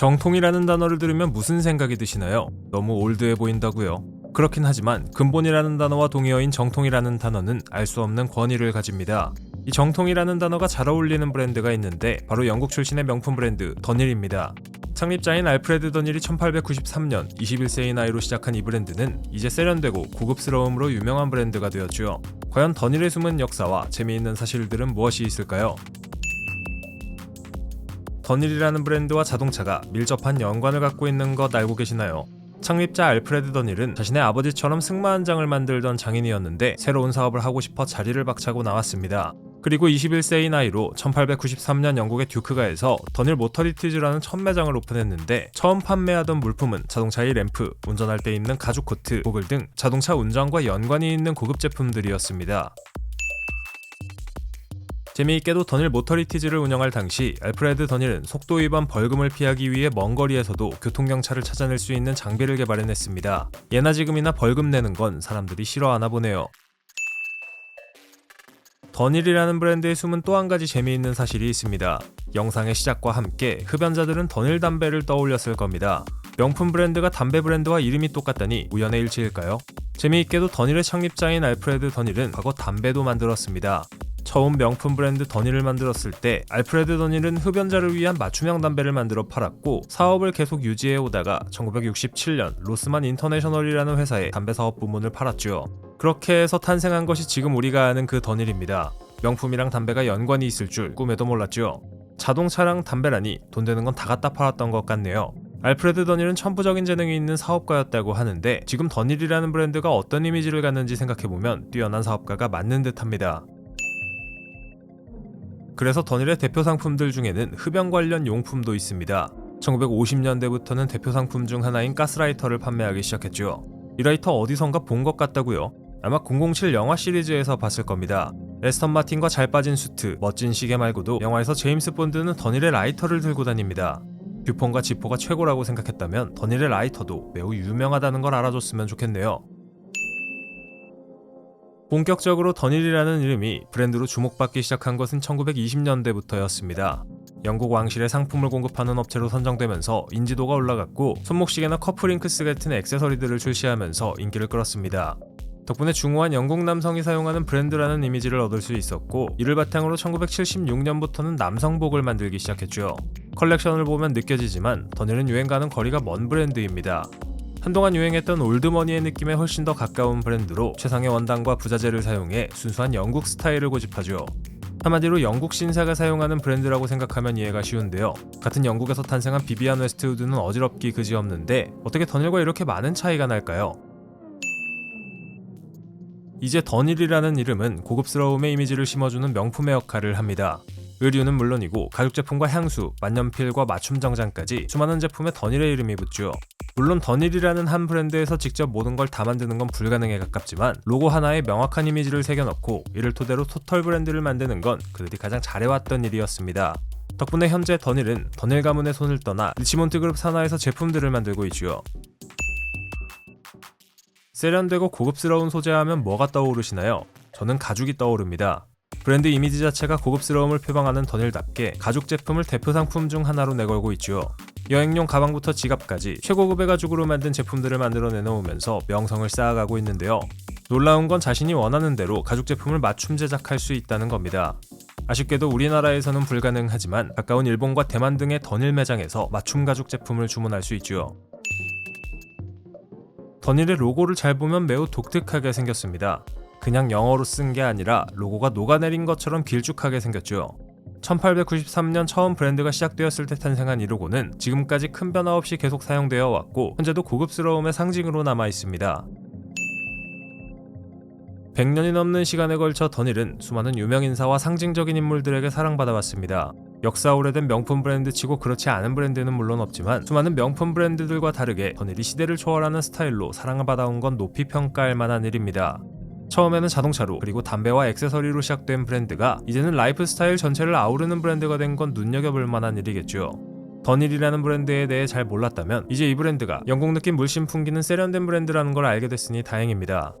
정통이라는 단어를 들으면 무슨 생각이 드시나요? 너무 올드해 보인다고요. 그렇긴 하지만 근본이라는 단어와 동의어인 정통이라는 단어는 알 수 없는 권위를 가집니다. 이 정통이라는 단어가 잘 어울리는 브랜드가 있는데 바로 영국 출신의 명품 브랜드 더닐입니다. 창립자인 알프레드 더닐이 1893년 21세의 나이로 시작한 이 브랜드는 이제 세련되고 고급스러움으로 유명한 브랜드가 되었죠. 과연 더닐의 숨은 역사와 재미있는 사실들은 무엇이 있을까요? 더닐이라는 브랜드와 자동차가 밀접한 연관을 갖고 있는 것 알고 계시나요? 창립자 알프레드 더닐은 자신의 아버지처럼 승마 한 장을 만들던 장인이었는데 새로운 사업을 하고 싶어 자리를 박차고 나왔습니다. 그리고 21세의 나이로 1893년 영국의 듀크가에서 더닐 모터리티즈라는 첫 매장을 오픈했는데 처음 판매하던 물품은 자동차의 램프, 운전할 때 입는 가죽 코트, 고글 등 자동차 운전과 연관이 있는 고급 제품들이었습니다. 재미있게도 더닐 모터리티즈를 운영할 당시 알프레드 더닐은 속도 위반 벌금을 피하기 위해 먼 거리에서도 교통경찰을 찾아낼 수 있는 장비를 개발해냈습니다. 예나 지금이나 벌금 내는 건 사람들이 싫어하나 보네요. 더닐이라는 브랜드의 숨은 또 한 가지 재미있는 사실이 있습니다. 영상의 시작과 함께 흡연자들은 더닐 담배를 떠올렸을 겁니다. 명품 브랜드가 담배 브랜드와 이름이 똑같다니 우연의 일치일까요? 재미있게도 더닐의 창립자인 알프레드 더닐은 과거 담배도 만들었습니다. 처음 명품 브랜드 더닐을 만들었을 때 알프레드 더닐은 흡연자를 위한 맞춤형 담배를 만들어 팔았고 사업을 계속 유지해 오다가 1967년 로스만 인터내셔널이라는 회사에 담배 사업 부문을 팔았죠. 그렇게 해서 탄생한 것이 지금 우리가 아는 그 더닐입니다. 명품이랑 담배가 연관이 있을 줄 꿈에도 몰랐죠. 자동차랑 담배라니 돈 되는 건 다 갖다 팔았던 것 같네요. 알프레드 더닐은 천부적인 재능이 있는 사업가였다고 하는데 지금 더닐이라는 브랜드가 어떤 이미지를 갖는지 생각해보면 뛰어난 사업가가 맞는 듯합니다. 그래서 더닐의 대표 상품들 중에는 흡연 관련 용품도 있습니다. 1950년대부터는 대표 상품 중 하나인 가스라이터를 판매하기 시작했죠. 이 라이터 어디선가 본 것 같다고요? 아마 007 영화 시리즈에서 봤을 겁니다. 레스턴 마틴과 잘 빠진 수트, 멋진 시계 말고도 영화에서 제임스 본드는 더닐의 라이터를 들고 다닙니다. 듀폰과 지포가 최고라고 생각했다면 더닐의 라이터도 매우 유명하다는 걸 알아줬으면 좋겠네요. 본격적으로 더닐이라는 이름이 브랜드로 주목받기 시작한 것은 1920년대부터였습니다. 영국 왕실의 상품을 공급하는 업체로 선정되면서 인지도가 올라갔고 손목시계나 커플링크스 같은 액세서리들을 출시하면서 인기를 끌었습니다. 덕분에 중후한 영국 남성이 사용하는 브랜드라는 이미지를 얻을 수 있었고 이를 바탕으로 1976년부터는 남성복을 만들기 시작했죠. 컬렉션을 보면 느껴지지만 더닐은 유행과는 거리가 먼 브랜드입니다. 한동안 유행했던 올드머니의 느낌에 훨씬 더 가까운 브랜드로 최상의 원단과 부자재를 사용해 순수한 영국 스타일을 고집하죠. 한마디로 영국 신사가 사용하는 브랜드라고 생각하면 이해가 쉬운데요. 같은 영국에서 탄생한 비비안 웨스트우드는 어지럽기 그지없는데 어떻게 더닐과 이렇게 많은 차이가 날까요? 이제 더닐이라는 이름은 고급스러움의 이미지를 심어주는 명품의 역할을 합니다. 의류는 물론이고 가죽 제품과 향수, 만년필과 맞춤 정장까지 수많은 제품에 더닐의 이름이 붙죠. 물론 더닐이라는 한 브랜드에서 직접 모든 걸 다 만드는 건 불가능에 가깝지만 로고 하나에 명확한 이미지를 새겨넣고 이를 토대로 토털 브랜드를 만드는 건 그들이 가장 잘해왔던 일이었습니다. 덕분에 현재 더닐은 더닐 가문의 손을 떠나 리치몬트 그룹 산하에서 제품들을 만들고 있지요. 세련되고 고급스러운 소재하면 뭐가 떠오르시나요? 저는 가죽이 떠오릅니다. 브랜드 이미지 자체가 고급스러움을 표방하는 더닐답게 가죽 제품을 대표 상품 중 하나로 내걸고 있죠. 여행용 가방부터 지갑까지 최고급의 가죽으로 만든 제품들을 만들어 내놓으면서 명성을 쌓아가고 있는데요. 놀라운 건 자신이 원하는 대로 가죽 제품을 맞춤 제작할 수 있다는 겁니다. 아쉽게도 우리나라에서는 불가능하지만 가까운 일본과 대만 등의 더닐 매장에서 맞춤 가죽 제품을 주문할 수 있죠. 더닐의 로고를 잘 보면 매우 독특하게 생겼습니다. 그냥 영어로 쓴 게 아니라 로고가 녹아내린 것처럼 길쭉하게 생겼죠. 1893년 처음 브랜드가 시작되었을 때 탄생한 이 로고는 지금까지 큰 변화 없이 계속 사용되어 왔고 현재도 고급스러움의 상징으로 남아 있습니다. 100년이 넘는 시간에 걸쳐 더닐은 수많은 유명 인사와 상징적인 인물들에게 사랑받아 왔습니다. 역사 오래된 명품 브랜드치고 그렇지 않은 브랜드는 물론 없지만 수많은 명품 브랜드들과 다르게 더닐이 시대를 초월하는 스타일로 사랑을 받아온 건 높이 평가할 만한 일입니다. 처음에는 자동차로 그리고 담배와 액세서리로 시작된 브랜드가 이제는 라이프 스타일 전체를 아우르는 브랜드가 된 건 눈여겨볼 만한 일이겠죠. 더닐이라는 브랜드에 대해 잘 몰랐다면 이제 이 브랜드가 영국 느낌 물씬 풍기는 세련된 브랜드라는 걸 알게 됐으니 다행입니다.